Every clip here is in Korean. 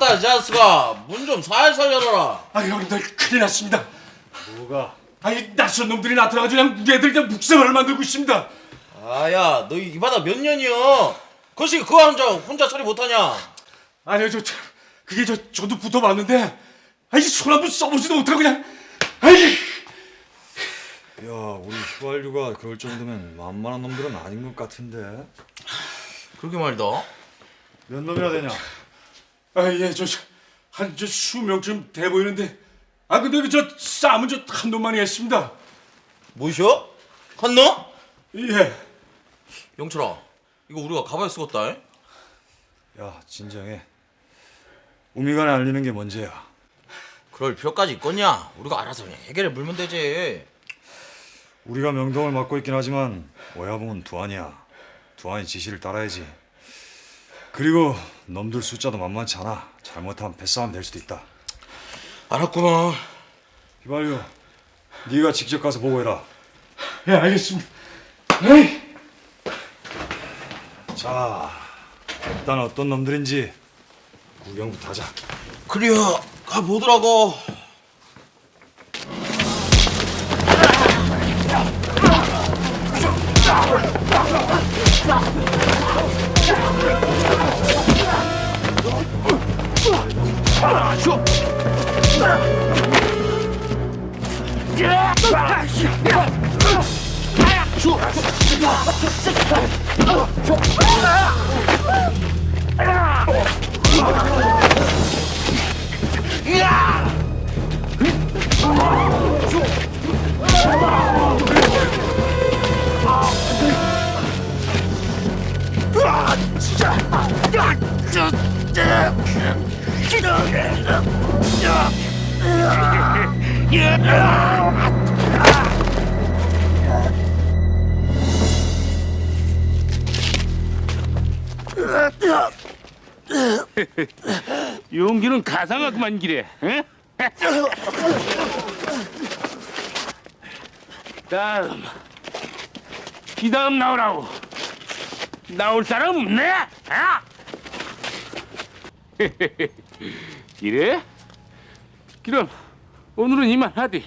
아따 이 자식아 문좀 살살 열어라 아 형님들 큰일 났습니다. 뭐가? 아니 낯선 놈들이 나타나가지고 그냥 얘들 그냥 묵사발을 만들고 있습니다. 아야 너 이 바다 몇 년이여 거시 그거 혼자 혼자 처리 못하냐 아니요 저, 저 그게 저 저도 붙어봤는데 아이 손 한 번 써보지도 못하고 그냥 아이 야, 우리 휘발유가 그럴 정도면 만만한 놈들은 아닌 것 같은데. 그러게 말이다 몇 놈이나 되냐? 아예저한 저 수명쯤 돼 보이는데 아 근데 그 저 싸움은 저 한 놈만이 했습니다. 뭐셔? 한너? 예. 영철아 이거 우리가 가봐야 쓰겄다 잉? 야, 진정해. 우미간에 알리는 게 문제야. 그럴 필요까지 있겠냐 우리가 알아서 그냥 해결해 물면 되지 우리가 명동을 맡고 있긴 하지만 오야봉은 두안이야. 두안이 지시를 따라야지. 그리고 놈들 숫자도 만만치 않아. 잘못하면 패싸움 될 수도 있다. 알았구만 휘발유, 네가 직접 가서 보고해라. 예 알겠습니다. 에이. 자, 일단 어떤 놈들인지 구경부터 하자. 그래야 가보더라고 啊叔叔啊 용기는 가상하구만 기래. 응? 다음 이 다음 나오라고. 나올 사람 없네? 아? 이래? 그럼 오늘은 이만하디.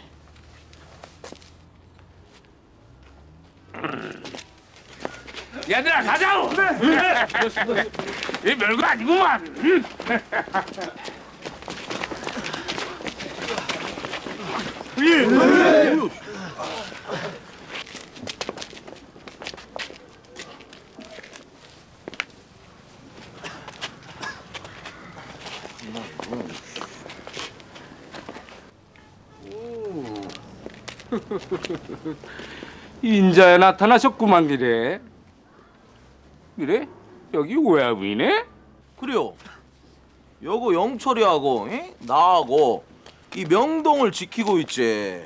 얘들아 가자고. 이 별거 아니구만. 응? 인자에 나타나셨구만 기래. 그래? 여기 오야부이네? 그래요 여고 영철이하고 잉? 나하고 이 명동을 지키고 있지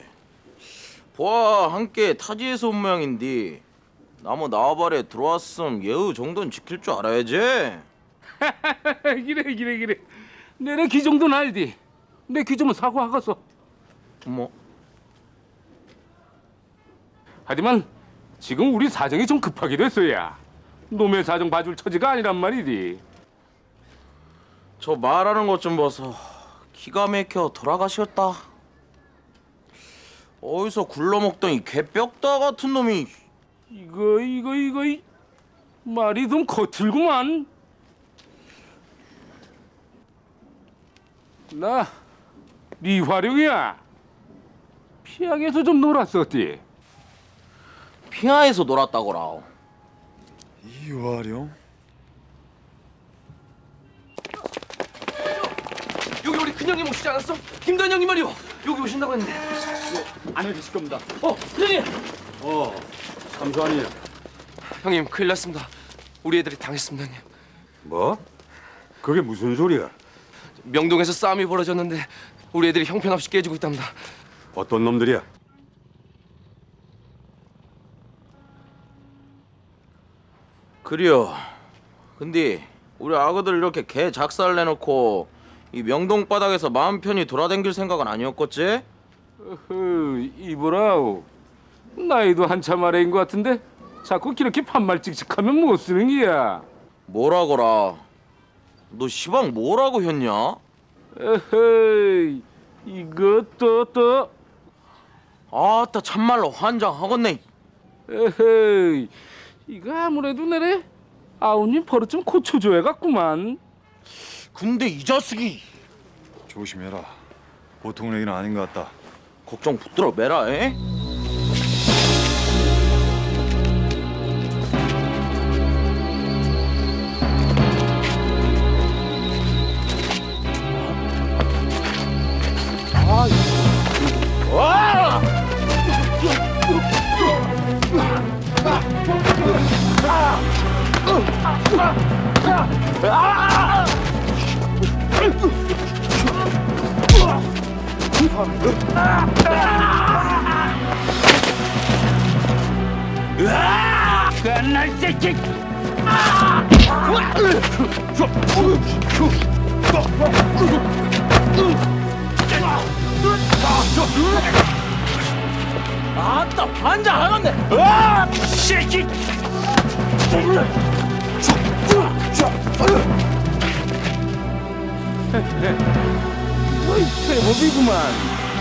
보아 함께 타지에서 온 모양인데 나무 나발에 들어왔음 예의 정도는 지킬 줄 알아야지 그래 그래 그래. 내내 그 정도는 알디. 내그 점은 사과하겠어. 뭐 하지만 지금 우리 사정이 좀 급하게 됐어야. 놈의 사정 봐줄 처지가 아니란 말이디. 저 말하는 것 좀 봐서 기가 막혀 돌아가셨다. 어디서 굴러먹던 이 개뼈다 같은 놈이 이거 이거 이거 이 말이 좀 거칠구만. 나 리화룡이야. 피양에서 좀 놀았었지. 핑하에서 놀았다고라. 이화룡? 여기 우리 큰형님 오시지 않았어? 김단 형님 말이요. 여기 오신다고 했는데. 안에 계실 겁니다. 어, 큰형님. 어, 삼수아니. 형님 큰일 났습니다. 우리 애들이 당했습니다, 형님. 뭐? 그게 무슨 소리야? 명동에서 싸움이 벌어졌는데 우리 애들이 형편없이 깨지고 있답니다. 어떤 놈들이야? 그래요. 근데 우리 아그들 이렇게 개 작살 내놓고 이 명동 바닥에서 마음 편히 돌아댕길 생각은 아니었겠지? 어허, 이보라우. 나이도 한참 아래인 것 같은데 자꾸 이렇게 판말 찍찍하면 못 쓰는 기야. 뭐라거라. 너 시방 뭐라고 했냐? 에헤이 이것도 또 아따 참말로 환장하겠네. 에헤이 이거 아무래도 내래 아우님 버릇 좀 고쳐줘야겠구만 근데 이 자식이 조심해라. 보통 얘기는 아닌 것 같다. 걱정 붙들어 매라. 에? 아따 환장하겠네. 으아! 새끼. 어이 제법이구만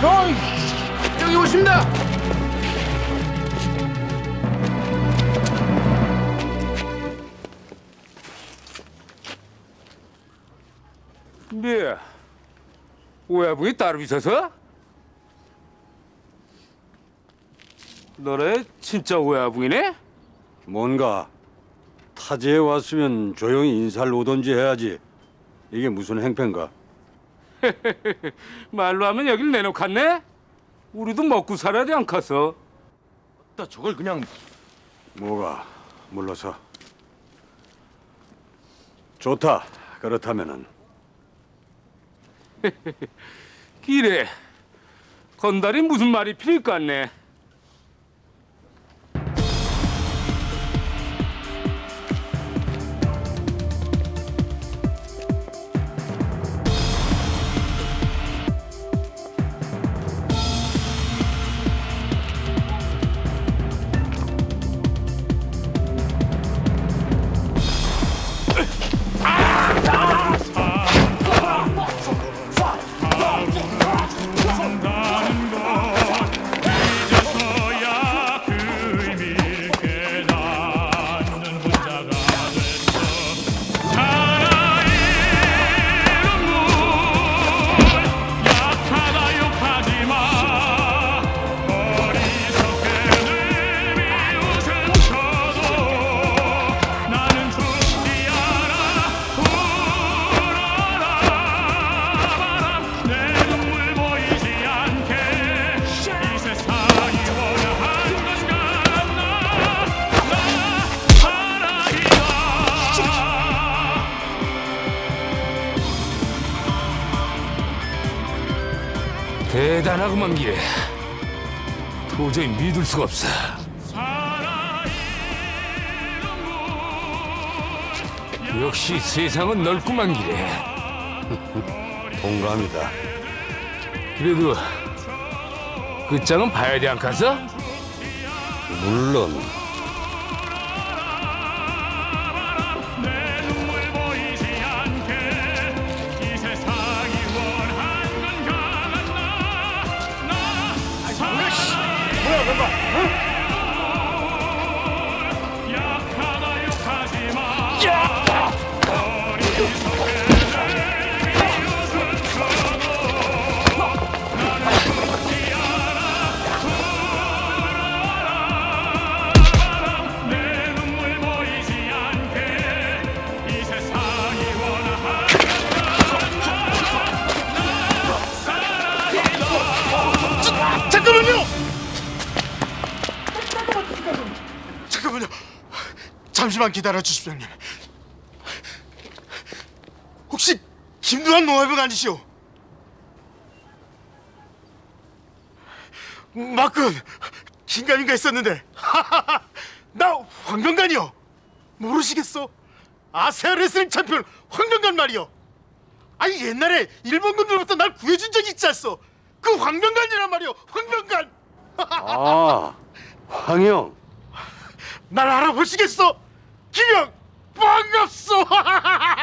어이, 여기 오십니다. 네 오야붕이 따로 있어서? 너네 진짜 오야붕이네? 뭔가 타지에 왔으면 조용히 인사를 오던지 해야지. 이게 무슨 행패인가? 말로 하면 여길 내놓겠네? 우리도 먹고 살아야 돼 않겠어? 아따 저걸 그냥 뭐가 물러서. 좋다. 그렇다면은 기래 건달이 무슨 말이 필요할 것 같네 대단하구만 기래 도저히 믿을 수가 없어 역시 세상은 넓구만 기래 동감이다. 그래도 끝장은 봐야 돼 않겠어? 물론 잠시만 기다려 주십시오, 형님. 혹시 김두한 노회병 아니시오? 맞군. 긴가민가 했었는데. 나 황병관이요. 모르시겠어? 아시아 레슬링 챔피언 황병관 말이요. 아니 옛날에 일본군들부터 날 구해준 적이 있지 않소? 그 황병관이란 말이요. 황병관. 아 황영 날 알아보시겠어? 반갑소. 반갑소.